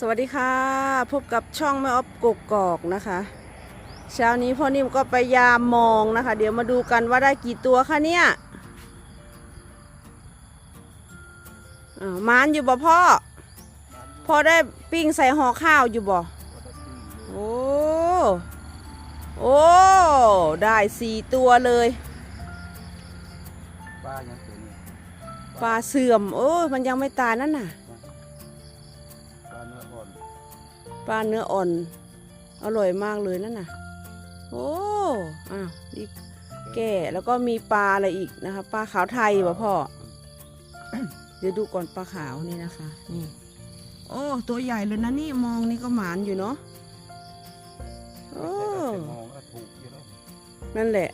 สวัสดีค่ะ พบกับช่องแม่ออฟกกกอกนะคะ เช้านี้พ่อนิ่มก็ไปยามมองนะคะ เดี๋ยวมาดูกันว่าได้กี่ตัวคะเนี่ยอ้าวมานอยู่บ่พ่อ พ่อได้ปิ้งใส่ห่อข้าวอยู่บ่โอ้โอ้ได้สี่ตัวเลยป้ายังตัวนี้ปลาเสื่อมโอ้มันยังไม่ตายนั่นน่ะ ปลาเนื้ออ่อน อร่อยมากเลยนั่นน่ะ โอ้อ้าวรีบแก่แล้วก็มีปลาอะไรอีกนะคะ ปลาขาวไทยป่ะพ่อ เดี๋ยวดูก่อนปลาขาวนี่นะคะ นี่ โอ้ ตัวใหญ่เลยนะนี่มองนี่ก็หมานอยู่เนาะ โอ้แต่มองก็ถูกอยู่แล้วนั่นแหละ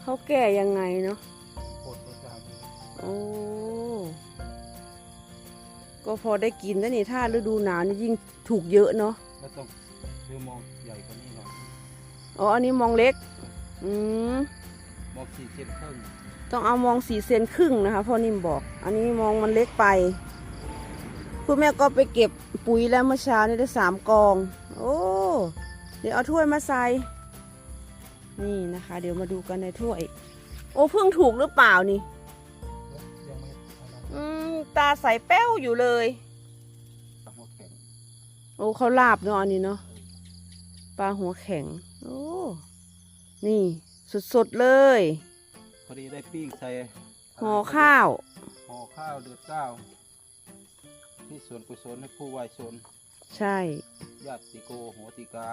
เขาแก่ยังไงเนาะโคตรประจโอ้ก็ พอได้กินแล้วนี่ถ้าฤดูหนาวนี่ยิ่งถูกเยอะเนาะำแล้วต้องเรือมองใหญ่กว่านี้หน่อยอ๋ออันนี้มองเล็ก อืมมองสี่เซนครึ่งต้องเอามองสี่เซนครึ่งนะคะพ่อนิ่มบอก อันนี้มองมันเล็กไป คุณแม่ก็ไปเก็บปุ๋ยแล้วเมื่อเช้านี่ได้สามกอง โอ้เดี๋ยวเอาถ้วยมาใส่นี่นะคะ เดี๋ยวมาดูกันในถ้วย โอ้เพิ่งถูกหรือเปล่านี่ ตาใสแป้วอยู่เลยตักหมดแข็งโอ้เขาลาบเนาะอันนี้เนาะปลาหัวแข็ง โอ้ นี่สดๆเลย พอดีได้ปิ้งใส่ห่อข้าวห่อข้าวเดือดเก้าวที่สวนกุศลให้ผู้วายชนใช่ญาติโกโหติกา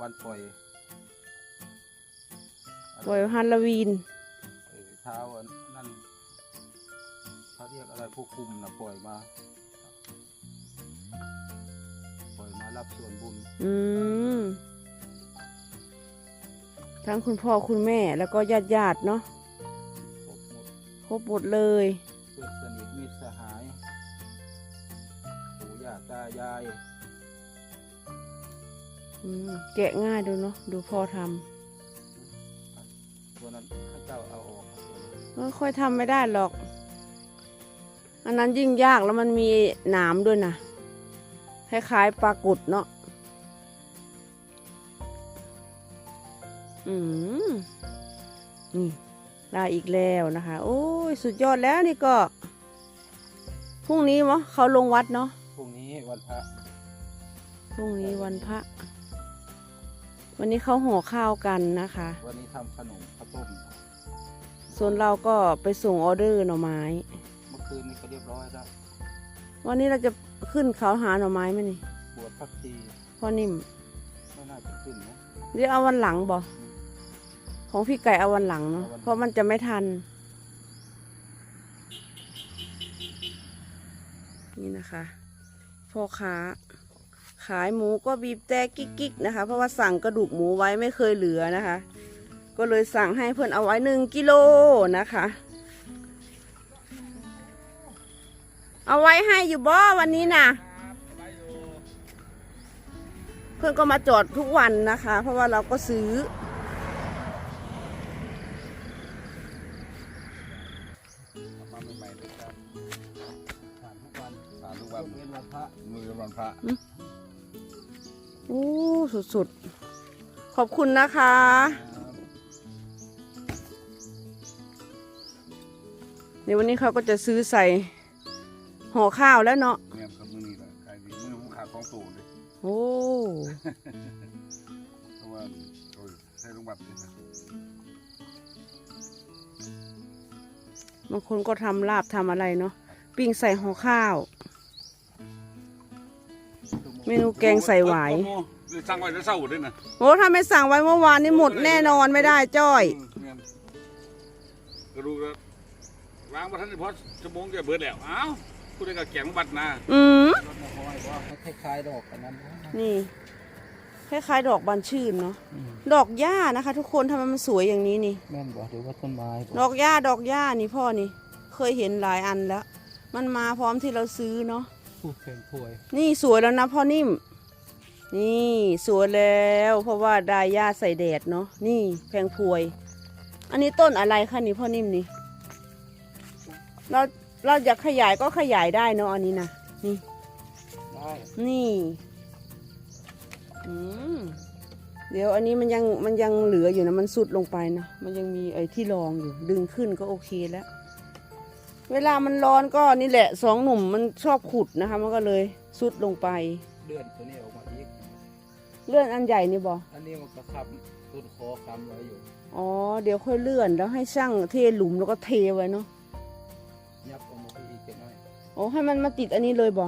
วันปล่อยปล่อยฮันลวีนเอ่อเท้าอันนั่น เขาเรียกอะไรผู้คุมนะปล่อยมา ปล่อยมารับส่วนบุญ อืม ทั้งคุณพ่อคุณแม่แล้วก็ญาติญาติๆเนาะครบหมดครบหมดเลย เพื่อนสนิทมิตรสหายปู่ย่าตายายอืม แกะง่ายดูเนาะดูพ่อทตัวนั้นให้เจ้าเอาออกำไม่ค่อยทำไม่ได้หรอก อันนั้นยิ่งยากแล้วมันมีหนามด้วยนะคล้ายๆปลากุดเนาะอืมนี่ได้อีกแล้วนะคะ โอ้ยสุดยอดแล้วนี่ก็พรุ่งนี้มั้เขาลงวัดเนาะพรุ่งนี้วันพระพรุ่งนี้วันพระ วันนี้เขาห่อข้าวกันนะคะ วันนี้ทำขนมข้าวต้มส่วนเราก็ไปส่งออเดอร์หน่อไม้เมื่อ คืนนี้ก็เรียบร้อยแล้ววันนี้เราจะขึ้นเขาหาหน่อไม้ไหมนี่บวชพักทีพ่อนิ่มไม่น่าจะขึ้นนะเดี๋ยวเอาวันหลังบ่ของพี่ไก่เอาวันหลังเนาะเอาวันหลังเพราะมันจะไม่ทัน นี่นะคะพ่อค้า ขายหมูก็บีบแต่กิ๊กๆนะคะ เพราะว่าสั่งกระดูกหมูไว้ไม่เคยเหลือนะคะ ก็เลยสั่งให้เพื่อนเอาไว้หนึ่งกิโลนะคะ เอาไว้ให้อยู่บ่วันนี้นะเพื่อนก็มาจอดทุกวันนะคะ เพราะว่าเราก็ซื้อเอามาใหม่ๆเลยครับทานทุกวันทานทุกวันเว้นวันพระมือวันพระโอ้สุดๆ ขอบคุณนะคะ เดี๋ยววันนี้เขาก็จะซื้อใส่ ห่อข้าวแล้วเนาะเนี่ยครับมือนี่แหละขายดีมือผมขาดของสูงเลยโอ้เพราะว่าโอ้ยใช้ลูกบัตรนี่นะบางคนก็ทำลาบทำอะไรเนาะปิ้งใส่ห่อข้าว เมนูแกงใส่หวายเลยสั่งไว้แล้วเศร้าด้วยนะโอ้ถ้าไม่สั่งไว้เมื่อวานนี่หมดแน่นอนไม่ได้จ้อยเงี้ยก็รู้แล้ววางมาทันพอชั่วโมงจะเบิดแล้วอ้าว ผู้ใดก็แกงบัตรนะอืมรถมาห้อยว่าให้คล้ายๆดอกอันนั้นนะนี่คล้ายๆดอกบานชื่นเนาะดอกหญ้านะคะ ทุกคนทำไมมันสวยอย่างนี้นี่แม่นบอกหรือว่าต้นไม้บดอกหญ้าดอกหญ้านี่พ่อนี่ เคยเห็นหลายอันแล้ว มันมาพร้อมที่เราซื้อเนาะพูดเพลงพวยนี่สวยแล้วนะพ่อนิ่ม นี่สวยแล้ว เพราะว่าได้หญ้าใส่แดดเนาะนี่แพงพวย อันนี้ต้นอะไรคะนี่พ่อนิ่มนี่ เรา เราอยากขยายก็ขยายได้เนาะอันนี้นะนี่ ได้นี่อืมเดี๋ยวอันนี้มันยังมันยังเหลืออยู่นะมันสุดลงไปนะมันยังมีไอ้ที่รองอยู่ ดึงขึ้นก็โอเคแล้ว เวลามันร้อนก็นี่แหละสองหนุ่มมันชอบขุดนะคะ มันก็เลยสุดลงไป เลื่อนตัวนี้ออกมาอีก เลื่อนอันใหญ่นี่บออันนี้มันก็คำต้นคอคำไว้อยู่ อ๋อ เดี๋ยวค่อยเลื่อนแล้วให้ช่างเทหลุมแล้วก็เทไว้เนาะ ยับออกมาอีกจะน้อยอ๋อให้มันมาติดอันนี้เลยบอ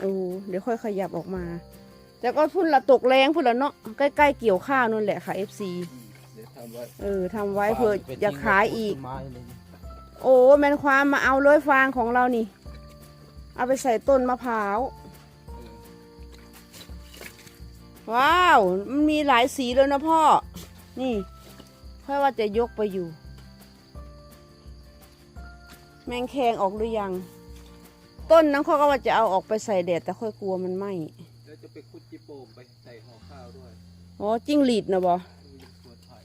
โอ้เดี๋ยวค่อยขยับออกมา แต่ก็พุ่นละตกแรงพุ่นละเนาะใกล้ๆเกี่ยวข้าวนั่นแหละค่ะ FC อืมเดี๋ยวทำไว้เออทำไว้เผื่ออยากขายอีก ต้นไม้เลยโอ้แมนความมาเอาเลยฟางของเรานี่ เอาไปใส่ต้นมะพร้าว ว้าว มันมีหลายสีเลยนะพ่อ นี่ ค่อยว่าจะยกไปอยู่ แมงแคงออกหรือยัง ต้นนั้นเขาก็ว่าจะเอาออกไปใส่แดดแต่ค่อยกลัวมันไหมแล้วจะไปคุดจิโปมไปใส่ห่อข้าวด้วยอ๋อจิ้งหรีดนะบอดูยังสวนไผ่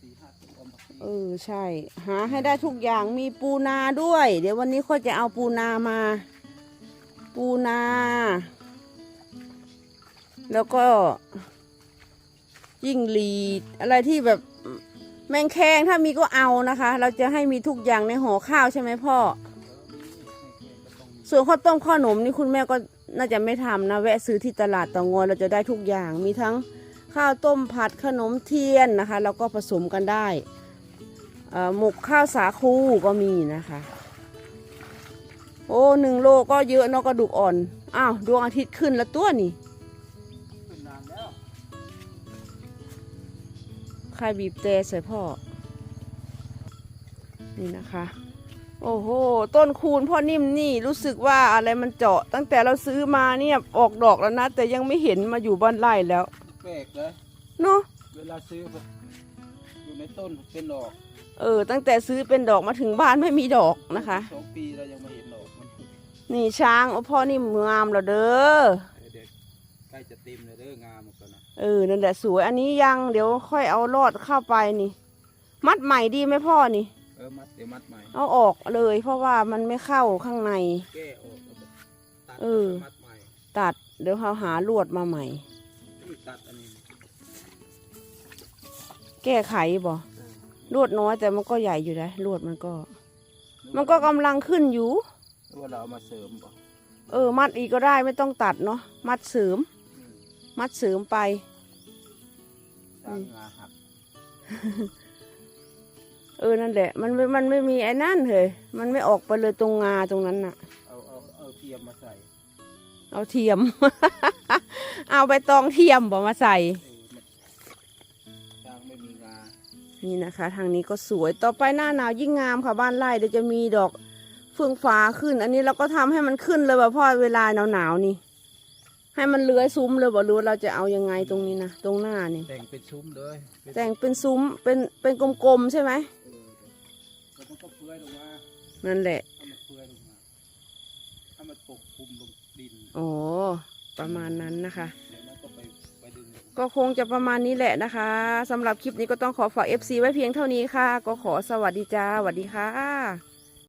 สี่ห้าสิบอมบักเออใช่ หาให้ได้ทุกอย่างมีปูนาด้วย เดี๋ยววันนี้ค่อยจะเอาปูนามา ปูนา แล้วก็ยิ่งหรีดอะไรที่แบบ แมงแคงถ้ามีก็เอานะคะ เราจะให้มีทุกอย่างในห่อข้าวใช่ไหมพ่อ ส่วนข้าวต้มข้าวหนมนี่คุณแม่ก็น่าจะไม่ทำนะ แวะซื้อที่ตลาดเตางอยเราจะได้ทุกอย่างมีทั้งข้าวต้มผัดขนมเทียนนะคะ แล้วก็ผสมกันได้อ่อหมกข้าวสาคูก็มีนะคะ โอ้หนึ่งโลก็เยอะเนาะกระดูกอ่อน อ้าวดวงอาทิตย์ขึ้นแล้วตัวนี่ รบีบแตรใส่พ่อ นี่นะคะ โอ้โห ต้นคูณพ่อนิ่มนี่รู้สึกว่าอะไรมันเจาะ ตั้งแต่เราซื้อมาเนี่ยออกดอกแล้วนะ แต่ยังไม่เห็นมาอยู่บ้านไร่แล้วแปลกเลยเนาะเวลาซื้อแบบอยู่ในต้นเป็นดอก เออ ตั้งแต่ซื้อเป็นดอกมาถึงบ้านไม่มีดอกนะคะสองปีเรายังไม่เห็นดอกมันนี่ช้างโอ้พ่อนิ่มงามแล้วเด้อเด็กใกล้จะเต็มเลย เด้องามหมดแล้วนะเออนั่นแหละสวย อันนี้ยังเดี๋ยวค่อยเอาลอดเข้าไปนี่ มัดใหม่ดีไหมพ่อนี่ เออมัดเดี๋ยวมัดใหม่เอาออกเลย เพราะว่ามันไม่เข้าข้างใน แก้ออกแล้วก็ตัดเออมัดใหม่ตัด เดี๋ยวเขาหาลวดมาใหม่ นี่ตัดอันนี้แก้ไขบ่เออลวดน้อยแต่มันก็ใหญ่อยู่นะลวดมันก็ มันก็กำลังขึ้นอยู่ หรือว่าเราเอามาเสริมบ่เออ มัดอีกก็ได้ไม่ต้องตัดเนาะมัดเสริมอื มมัดเสริมไปสร้างงาหักเออนั่นแหละ มันไม่มันไม่มีไอ้นั่นเลยมันไม่ออกไปเลยตรงงาตรงนั้นน่ะ เอาเอาเอาเทียมมาใส่เอาเทียม เอาไปตองเทียมบ่มาใส่ เออมันสร้างไม่มีงานี่นะคะ ทางนี้ก็สวยต่อไปหน้าหนาวยิ่งงามค่ะบ้านไร่เดี๋ยวจะมีดอกเฟื่องฟ้าขึ้น อันนี้เราก็ทำให้มันขึ้นเลยว่าพ่อเวลาหนาวหนาวๆนี่ ให้มันเลื้อยซุ้มเลยบ่รู้ว่าเราจะเอายังไงตรงนี้นะตรงหน้านี่ แต่งเป็นซุ้มเลยเป็นแต่งเป็นซุ้มเป็นเป็นกลมๆใช่ไหมเออแล้วมันก็เฟื่อยลงมานั่นแหละให้มันเฟื่อยลงมาให้มันปกคลุมลงดินอ๋อประมาณนั้นนะคะ เดี๋ยวมันก็ไปไปดึงลง ก็คงจะประมาณนี้แหละนะคะสำหรับคลิปนี้ก็ต้องขอฝาก FC ไว้เพียงเท่านี้ค่ะ ก็ขอสวัสดีจ้าสวัสดีค่ะ